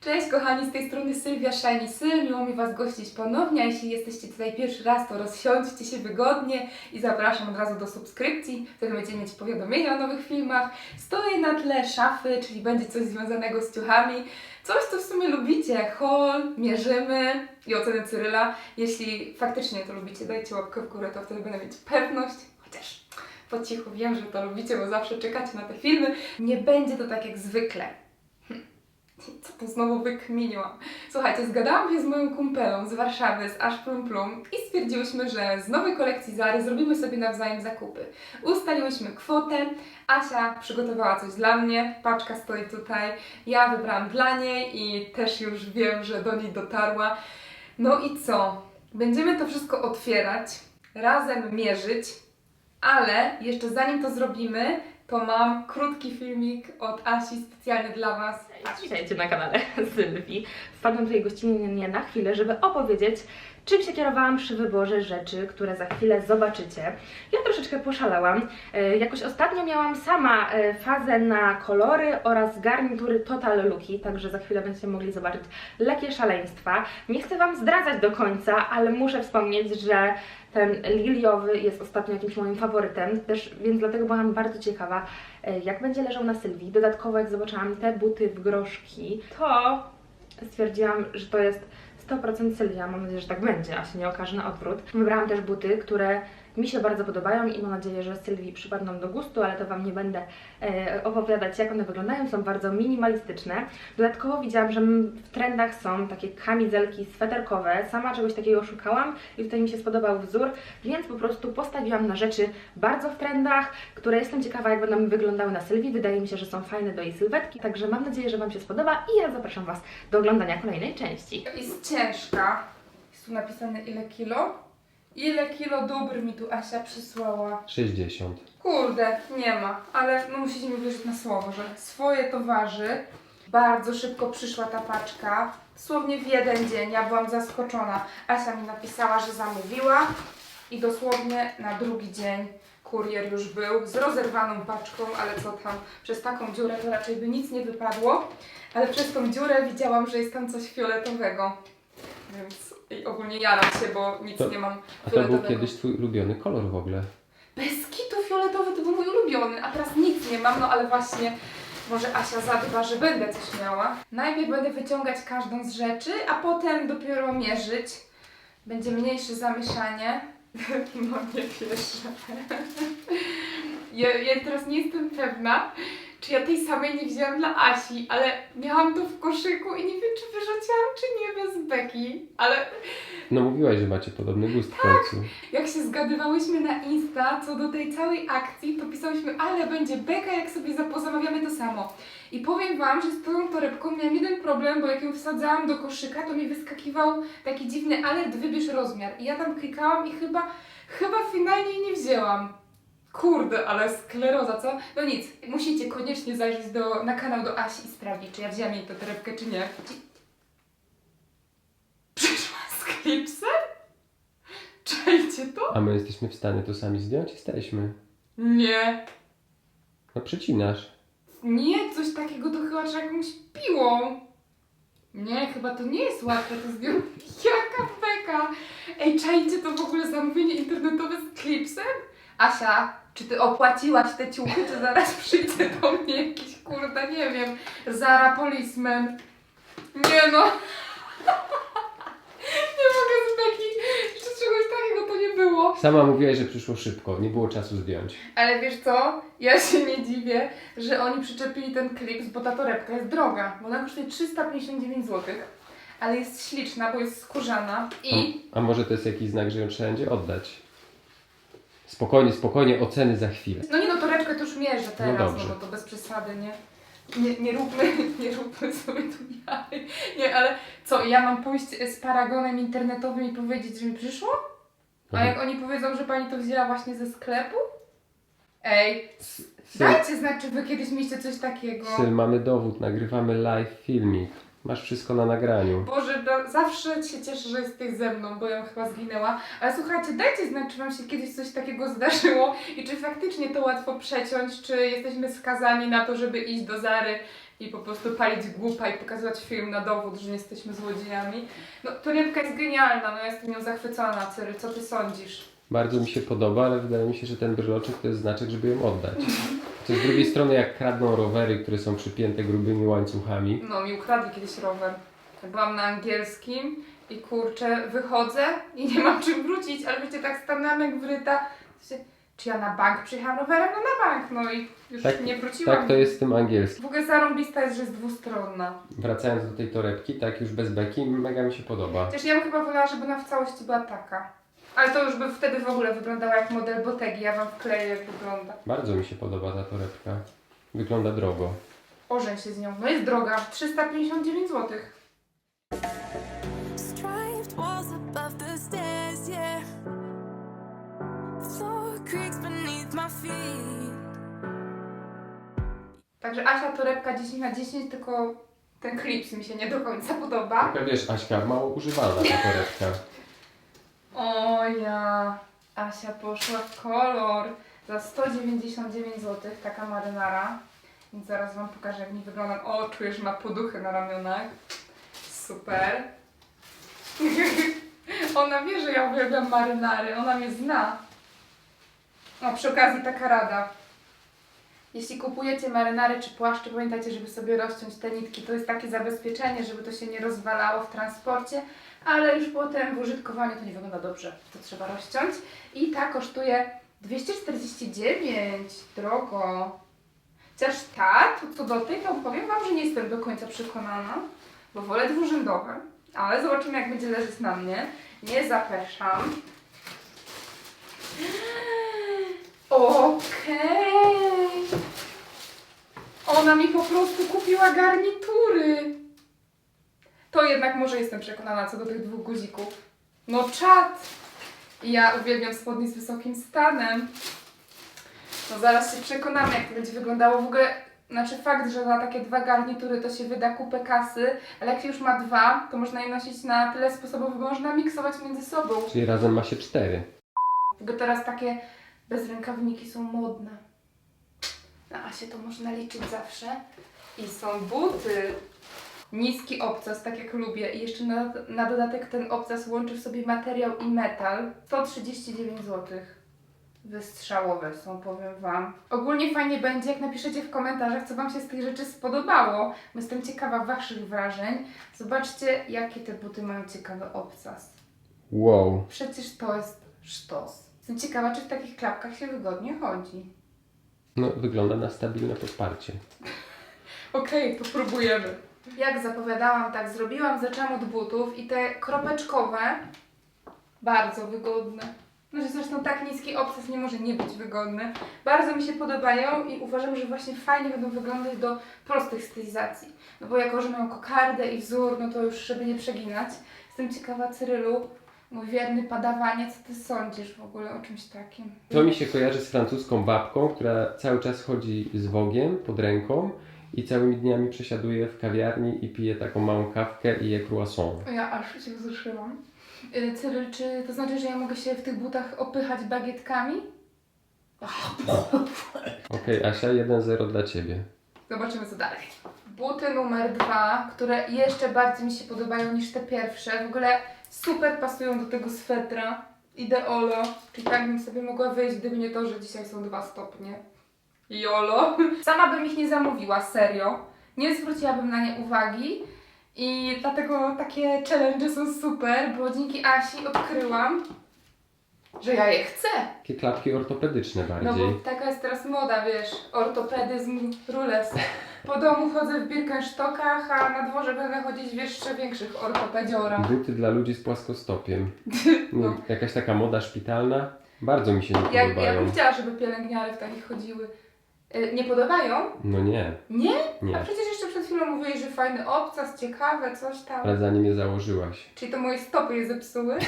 Cześć kochani, z tej strony Sylwia Syl, miło mi Was gościć ponownie, jeśli jesteście tutaj pierwszy raz, to rozsiądźcie się wygodnie i zapraszam od razu do subskrypcji, wtedy będziecie mieć powiadomienia o nowych filmach. Stoję na tle szafy, czyli będzie coś związanego z ciuchami, coś co w sumie lubicie, haul, mierzymy i oceny Cyryla. Jeśli faktycznie to lubicie, dajcie łapkę w górę, to wtedy będę mieć pewność, chociaż po cichu wiem, że to lubicie, bo zawsze czekacie na te filmy. Nie będzie to tak jak zwykle. Co to znowu wykminiłam? Słuchajcie, zgadałam się z moją kumpelą z Warszawy, z Aż Plum Plum i stwierdziłyśmy, że z nowej kolekcji Zary zrobimy sobie nawzajem zakupy. Ustaliłyśmy kwotę, Asia przygotowała coś dla mnie, paczka stoi tutaj, ja wybrałam dla niej i też już wiem, że do niej dotarła. No i co? Będziemy to wszystko otwierać, razem mierzyć, ale jeszcze zanim to zrobimy, to mam krótki filmik od Asi specjalnie dla Was. Witajcie na kanale Sylwii. Wpadłam tutaj gościnnie na chwilę, żeby opowiedzieć, czym się kierowałam przy wyborze rzeczy, które za chwilę zobaczycie. Ja troszeczkę poszalałam. E, Jakoś ostatnio miałam sama e, fazę na kolory oraz garnitury Total Looki, także za chwilę będziecie mogli zobaczyć lekkie szaleństwa. Nie chcę Wam zdradzać do końca, ale muszę wspomnieć, że ten liliowy jest ostatnio jakimś moim faworytem, też, więc dlatego byłam bardzo ciekawa, e, jak będzie leżał na Sylwii. Dodatkowo, jak zobaczyłam te buty w groszki, to stwierdziłam, że to jest 100% Sylwia. Mam nadzieję, że tak będzie, a się nie okaże na odwrót. Wybrałam też buty, które mi się bardzo podobają i mam nadzieję, że Sylwii przypadną do gustu, ale to Wam nie będę e, opowiadać, jak one wyglądają. Są bardzo minimalistyczne. Dodatkowo widziałam, że w trendach są takie kamizelki sweterkowe. Sama czegoś takiego szukałam i tutaj mi się spodobał wzór, więc po prostu postawiłam na rzeczy bardzo w trendach, które jestem ciekawa, jak będą wyglądały na Sylwii. Wydaje mi się, że są fajne do jej sylwetki, także mam nadzieję, że Wam się spodoba i ja zapraszam Was do oglądania kolejnej części. Jest ciężka. Jest tu napisane ile kilo. Ile kilo dóbr mi tu Asia przysłała? 60. Kurde, nie ma, ale no musicie mi wierzyć na słowo, że swoje to waży. Bardzo szybko przyszła ta paczka. Dosłownie w jeden dzień. Ja byłam zaskoczona. Asia mi napisała, że zamówiła i dosłownie na drugi dzień kurier już był z rozerwaną paczką, ale co tam, przez taką dziurę to raczej by nic nie wypadło, ale przez tą dziurę widziałam, że jest tam coś fioletowego. Więc i ogólnie jaram się, bo nic To- nie mam A to był fioletowego. kiedyś twój ulubiony kolor w ogóle. Bez kitu fioletowy to był mój ulubiony, a teraz nic nie mam, no ale właśnie może Asia zadba, że będę coś miała. Najpierw będę wyciągać każdą z rzeczy, a potem dopiero mierzyć. Będzie mniejsze zamieszanie. No nie wierzę. Ja, ja teraz nie jestem pewna, czy ja tej samej nie wzięłam dla Asi, ale miałam to w koszyku i nie wiem, czy wyrzuciłam, czy nie bez beki. Ale No mówiłaś, że macie podobny gust w końcu. jak się zgadywałyśmy na Insta co do tej całej akcji, to pisałyśmy, ale będzie beka, jak sobie zapozamawiamy to samo. I powiem Wam, że z tą torebką miałam jeden problem, bo jak ją wsadzałam do koszyka, to mi wyskakiwał taki dziwny, ale wybierz rozmiar. I ja tam klikałam i chyba, chyba finalnie nie wzięłam. Kurde, ale skleroza, co? No nic, musicie koniecznie zajrzeć do, na kanał do Asi i sprawdzić, czy ja wzięłam jej tę torebkę, czy nie. Przyszła z klipsem? Czajcie to? A my jesteśmy w stanie to sami zdjąć? Jesteśmy. Nie. No przecinasz. Nie, coś takiego to chyba trzeba jakąś piłą. Nie, chyba to nie jest łatwe to zdjąć. Jaka beka! Ej, czajcie to w ogóle zamówienie internetowe z klipsem? Asia, czy ty opłaciłaś te ciuchy, czy zaraz przyjdzie do mnie jakiś, kurde, nie wiem, Zara Policeman. Nie no. nie mogę z beki, że czegoś takiego to nie było. Sama mówiłaś, że przyszło szybko, nie było czasu zdjąć. Ale wiesz co? Ja się nie dziwię, że oni przyczepili ten klips, bo ta torebka jest droga. Bo ona kosztuje 359 zł. Ale jest śliczna, bo jest skórzana. I A, a może to jest jakiś znak, że ją trzeba będzie oddać? Spokojnie, spokojnie, oceny za chwilę. no nie no, torebkę to już mierzę teraz, no, dobrze. bo to bez przesady, nie? Nie, nie róbmy, nie róbmy sobie tu jaj. Nie, ale co, ja mam pójść z paragonem internetowym i powiedzieć, że mi przyszło? A Mhm. jak oni powiedzą, że pani to wzięła właśnie ze sklepu? Ej, Syl, dajcie znać, czy wy kiedyś mieliście coś takiego. Syl, mamy dowód, nagrywamy live filmik. Masz wszystko na nagraniu. Boże, no, zawsze się cieszę, że jesteś ze mną, bo ja chyba zginęła. Ale słuchajcie, dajcie znać, czy Wam się kiedyś coś takiego zdarzyło i czy faktycznie to łatwo przeciąć, czy jesteśmy skazani na to, żeby iść do Zary i po prostu palić głupa i pokazywać film na dowód, że nie jesteśmy złodziejami. No, torebka jest genialna, no ja jestem nią zachwycona, Cyry, co ty sądzisz? Bardzo mi się podoba, ale wydaje mi się, że ten bryloczek to jest znaczek, żeby ją oddać. To z drugiej strony, jak kradną rowery, które są przypięte grubymi łańcuchami, No, mi ukradli kiedyś rower. Byłam na angielskim i kurczę, wychodzę i nie mam czym wrócić, ale wiecie, tak stanęłam jak wryta. Czy ja na bank przyjechałam rowerem? No na bank, no i już Tak- nie wróciłam. tak to jest z tym angielskim. W ogóle zarąbista jest, że jest dwustronna. Wracając do tej torebki, tak już bez beki, mega mi się podoba. Chociaż ja bym chyba wolała, żeby ona w całości była taka. Ale to już by wtedy w ogóle wyglądała jak model Botegi. Ja wam wkleję jak wygląda. Bardzo mi się podoba ta torebka. Wygląda drogo. Ożeń się z nią. No jest droga. 359 zł. Striped walls above the stairs, yeah. Floor creaks beneath my feet. Także Asia torebka 10 na 10, tylko ten klips mi się nie do końca podoba. Taka wiesz, Aśka, mało używana ta torebka. O ja, Asia poszła w kolor za 199 zł, taka marynara. Więc zaraz Wam pokażę, jak mi wygląda. O, czuję, że ma poduchy na ramionach. Super. ona wie, że ja uwielbiam marynary, ona mnie zna. O, przy okazji taka rada. Jeśli kupujecie marynary czy płaszcze, pamiętajcie, żeby sobie rozciąć te nitki. To jest takie zabezpieczenie, żeby to się nie rozwalało w transporcie, ale już potem w użytkowaniu to nie wygląda dobrze. To trzeba rozciąć. I ta kosztuje 249. Drogo. Chociaż ta, to do tej, to powiem Wam, że nie jestem do końca przekonana, bo wolę dwurzędowe. Ale zobaczymy, jak będzie leżeć na mnie. Nie zapeszam. Okej. Ona mi po prostu kupiła garnitury. To jednak może jestem przekonana co do tych dwóch guzików. No czad! I Ja uwielbiam spodnie z wysokim stanem. No zaraz się przekonamy, jak to będzie wyglądało. W ogóle, znaczy fakt, że za takie dwa garnitury to się wyda kupę kasy, ale jak się już ma dwa, to można je nosić na tyle sposobów, by można miksować między sobą. Czyli razem ma się cztery. W ogóle teraz takie bezrękawniki są modne. Na Asię to można liczyć zawsze. I są buty. Niski obcas, tak jak lubię. I jeszcze na, na dodatek ten obcas łączy w sobie materiał i metal. 139 zł. Wystrzałowe są, powiem Wam. Ogólnie fajnie będzie, jak napiszecie w komentarzach, co Wam się z tych rzeczy spodobało. Jestem ciekawa Waszych wrażeń. Zobaczcie, jakie te buty mają ciekawy obcas. Wow. Przecież to jest sztos. Jestem ciekawa, czy w takich klapkach się wygodnie chodzi. No, wygląda na stabilne podparcie. Okej, to próbujemy. Jak zapowiadałam, tak zrobiłam. Zaczęłam od butów i te kropeczkowe bardzo wygodne. No, że zresztą tak niski obcas nie może nie być wygodny. Bardzo mi się podobają i uważam, że właśnie fajnie będą wyglądać do prostych stylizacji. No bo jako, że mają kokardę i wzór, no to już żeby nie przeginać. Jestem ciekawa, Cyrylu, mój wierny padawanie, co ty sądzisz w ogóle o czymś takim? To mi się kojarzy z francuską babką, która cały czas chodzi z wogiem pod ręką i całymi dniami przesiaduje w kawiarni i pije taką małą kawkę i je croissant. Ja aż się wzruszyłam. Y, Cyryl, czy to znaczy, że ja mogę się w tych butach opychać bagietkami? Okej, Asia, 1-0 dla Ciebie. Zobaczymy co dalej. Buty numer dwa, które jeszcze bardziej mi się podobają niż te pierwsze. W ogóle super pasują do tego swetra. Ideolo. Czyli tak bym sobie mogła wyjść, gdyby nie to, że dzisiaj są dwa stopnie. Jolo. Sama bym ich nie zamówiła, serio. Nie zwróciłabym na nie uwagi. I dlatego takie challenge są super, bo dzięki Asi odkryłam, że ja je chcę. Takie klapki ortopedyczne No bardziej. bo taka jest teraz moda, wiesz, ortopedyzm, rules. Po domu chodzę w Birkenstockach, a na dworze będę chodzić w jeszcze większych ortopediorach. Buty dla ludzi z płaskostopiem. No. Jakaś taka moda szpitalna. Bardzo mi się nie Ja, ja podobają. bym chciała, żeby pielęgniary w takich chodziły. Y, Nie podobają? No nie, Nie? A nie. przecież jeszcze przed chwilą mówiłeś, że fajny obcas, ciekawe, coś tam. Ale zanim je założyłaś. Czyli to moje stopy je zepsuły.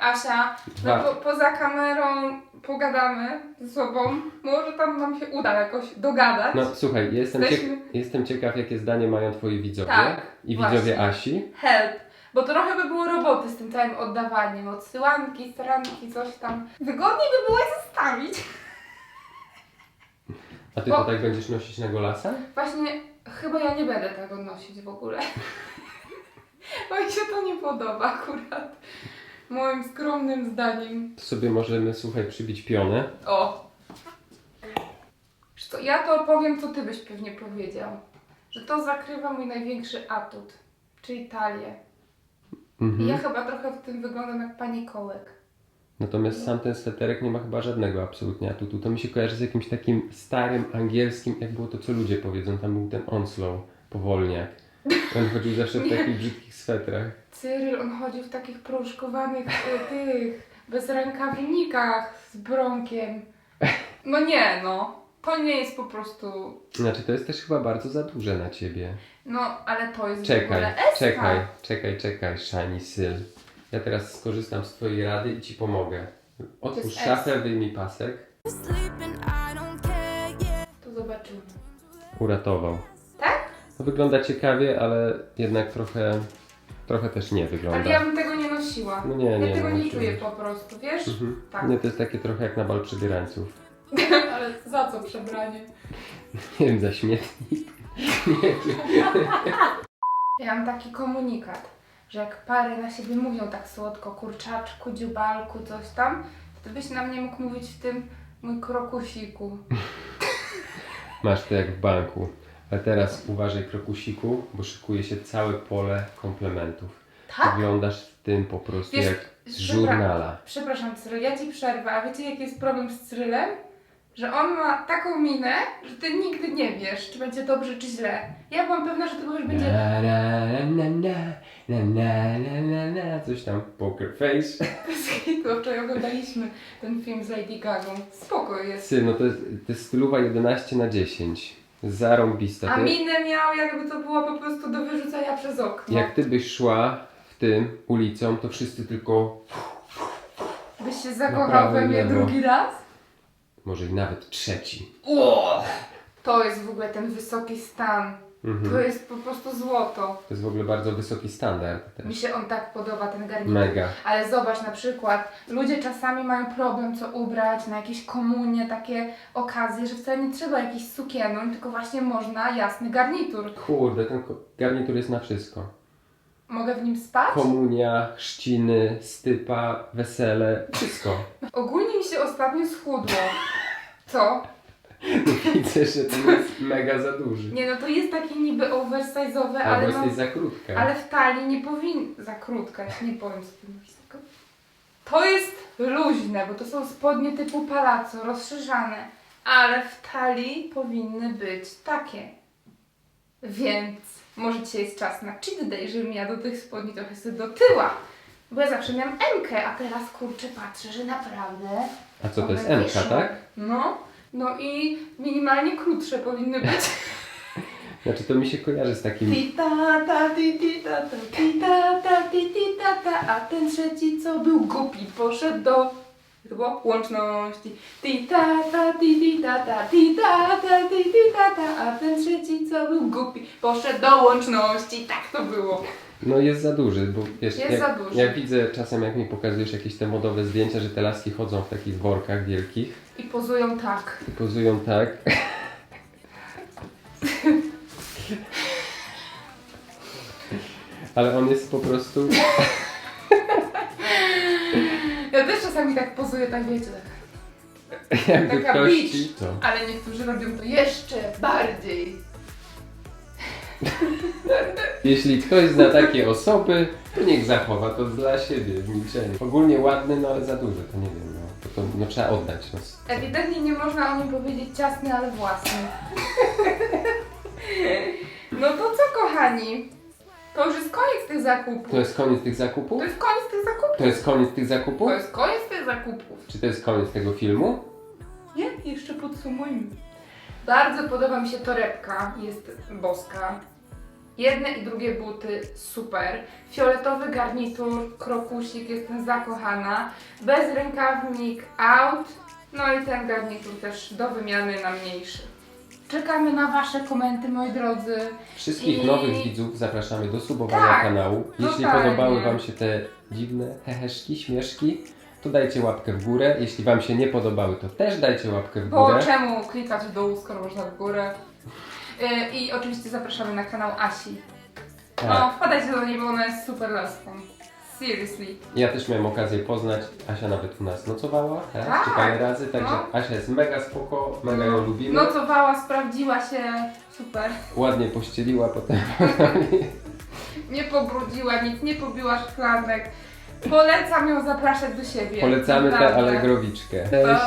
Asia, no po, poza kamerą pogadamy ze sobą. Może tam nam się uda jakoś dogadać. No słuchaj, jestem, ciek Jesteśmy- jestem ciekaw, jakie zdanie mają Twoi widzowie Tak, i właśnie. widzowie Asi. help. Bo trochę by było roboty z tym całym oddawaniem. Odsyłanki, staranki, coś tam. Wygodniej by było je zostawić. A ty Bo- to tak będziesz nosić na golasa? Właśnie chyba ja nie będę tego nosić w ogóle. Bo mi się to nie podoba akurat. Moim skromnym zdaniem. To sobie możemy, słuchaj, przybić pionę. O! Wiesz Co, ja to powiem, co ty byś pewnie powiedział. Że to zakrywa mój największy atut, czyli talię. I Mhm. ja chyba trochę w tym wyglądam jak pani kołek. Natomiast sam ten sweterek nie ma chyba żadnego absolutnie atutu. To mi się kojarzy z jakimś takim starym angielskim, jak było to, co ludzie powiedzą. Tam był ten Onslow, powolniak. On chodził zawsze w takich brzydkich swetrach. Cyryl, on chodził w takich proszkowanych e, tych, bezrękawnikach z bronkiem. No nie, no. To nie jest po prostu... Znaczy, to jest też chyba bardzo za duże na ciebie. No, ale to jest w Czekaj, ogóle eska. czekaj, czekaj, czekaj, Shiny Syl. Ja teraz skorzystam z twojej rady i ci pomogę. Otwórz jest S. szafę, wyjmij pasek. To zobaczymy. Uratował. Tak? No, wygląda ciekawie, ale jednak trochę, trochę też nie wygląda. Ale ja bym tego nie nosiła. No nie, nie, Ja tego no nie czuję po prostu, wiesz? Mhm. Tak. Nie, to jest takie trochę jak na bal przebierańców. Ale za co przebranie? Nie wiem, za śmietnik. Ja mam taki komunikat, że jak pary na siebie mówią tak słodko, kurczaczku, dziubalku, coś tam, to byś na mnie mógł mówić w tym mój krokusiku. Masz to jak w banku. Ale teraz uważaj, krokusiku, bo szykuje się całe pole komplementów. Tak? Wyglądasz w tym po prostu Wiesz, jak z żurnala. Przepraszam, Cyryl, ja ci przerwę, a wiecie jaki jest problem z Cyrylem? Że on ma taką minę, że ty nigdy nie wiesz, czy będzie dobrze, czy źle. Ja byłam pewna, że ty powiesz, będzie... Na, na, na, na, na, na, na, na, na, coś tam, poker face. Hitu, wczoraj oglądaliśmy ten film z Lady Gagą. Spoko jest. Sy, no to jest, to jest stylowa 11 na 10. Zarąbista. A To- minę miał, jakby to było po prostu do wyrzucenia przez okno. Jak ty byś szła w tym ulicą, to wszyscy tylko, Byś się zakochał we mnie lewo. drugi raz? Może i nawet trzeci. O! To jest w ogóle ten wysoki stan. Mhm. To jest po prostu złoto. To jest w ogóle bardzo wysoki standard Mi też. się on tak podoba, ten garnitur. Mega. Ale zobacz na przykład, ludzie czasami mają problem co ubrać na jakieś komunie, takie okazje, że wcale nie trzeba jakichś sukienon, tylko właśnie można jasny garnitur. Kurde, ten ko- garnitur jest na wszystko. Mogę w nim spać? Komunia, chrzciny, stypa, wesele, wszystko. Ogólnie mi się ostatnio schudło. Co? Widzę, że ten jest mega za duży. Nie no, to jest taki niby oversize'owy, Albo ale no... jesteś za krótka. Ale w talii nie powinno. Za krótka, ja nie powiem tym wysoko. To jest luźne, bo to są spodnie typu palazzo, rozszerzane. Ale w talii powinny być takie. Więc może dzisiaj jest czas na cheat day, żebym ja do tych spodni trochę sobie dotyła. Bo ja zawsze miałam MK, a teraz kurczę patrzę, że naprawdę. A co to jest wyszły. tak? No, no i minimalnie krótsze powinny być. Znaczy to mi się kojarzy z takim... Ti ta ta ti ti ta ta ti ta ta ti ti ta ta a ten trzeci co był głupi poszedł do to było łączności ti ta ta ti ti ta ta ti ta ta ti ti ta ta a ten trzeci był głupi. Poszedł do łączności. Tak to było. No jest za duży, bo wiesz, Jest jak, za duży. jak widzę czasem jak mi pokazujesz jakieś te modowe zdjęcia, że te laski chodzą w takich workach wielkich. I pozują tak. I pozują tak. Ale on jest po prostu... ja też czasami tak pozuję tak wiecie tak. Jakby Taka ktoś to... ale niektórzy robią to jeszcze bardziej Jeśli ktoś zna takie osoby, to niech zachowa to dla siebie w milczeniu. Ogólnie ładny, no ale za duży, to nie wiem, no. To, to no, trzeba oddać. No. Ewidentnie nie można o nim powiedzieć ciasny, ale własny. No to co, kochani? To już jest koniec tych zakupów. To jest koniec tych zakupów? To jest koniec tych zakupów. To jest koniec tych zakupów? To jest koniec tych zakupów. Czy to jest koniec tego filmu? Nie, jeszcze podsumujmy. Bardzo podoba mi się torebka, jest boska. Jedne i drugie buty super. Fioletowy garnitur, krokusik, jestem zakochana. Bezrękawnik out. No i ten garnitur też do wymiany na mniejszy. Czekamy na Wasze komenty, moi drodzy. Wszystkich I- nowych widzów zapraszamy do subowania Tak, kanału. Jeśli totalnie. podobały Wam się te dziwne heheszki, śmieszki, to dajcie łapkę w górę. Jeśli Wam się nie podobały, to też dajcie łapkę w Bo górę. czemu klikać w dół, skoro można w górę? Y, I oczywiście zapraszamy na kanał Asi. No, Tak. wpadajcie do niej, bo ona jest super laską. Seriously. Ja też miałem okazję poznać. Asia nawet u nas nocowała, tak? Tak. Czy parę razy, także No. Asia jest mega spoko, mega ją lubimy. Nocowała, sprawdziła się, super. Ładnie pościeliła potem. Nie pobrudziła nic, nie pobiła szklanek. Polecam ją zapraszać do siebie. Polecamy tę Naprawdę. alegrowiczkę. Cześć.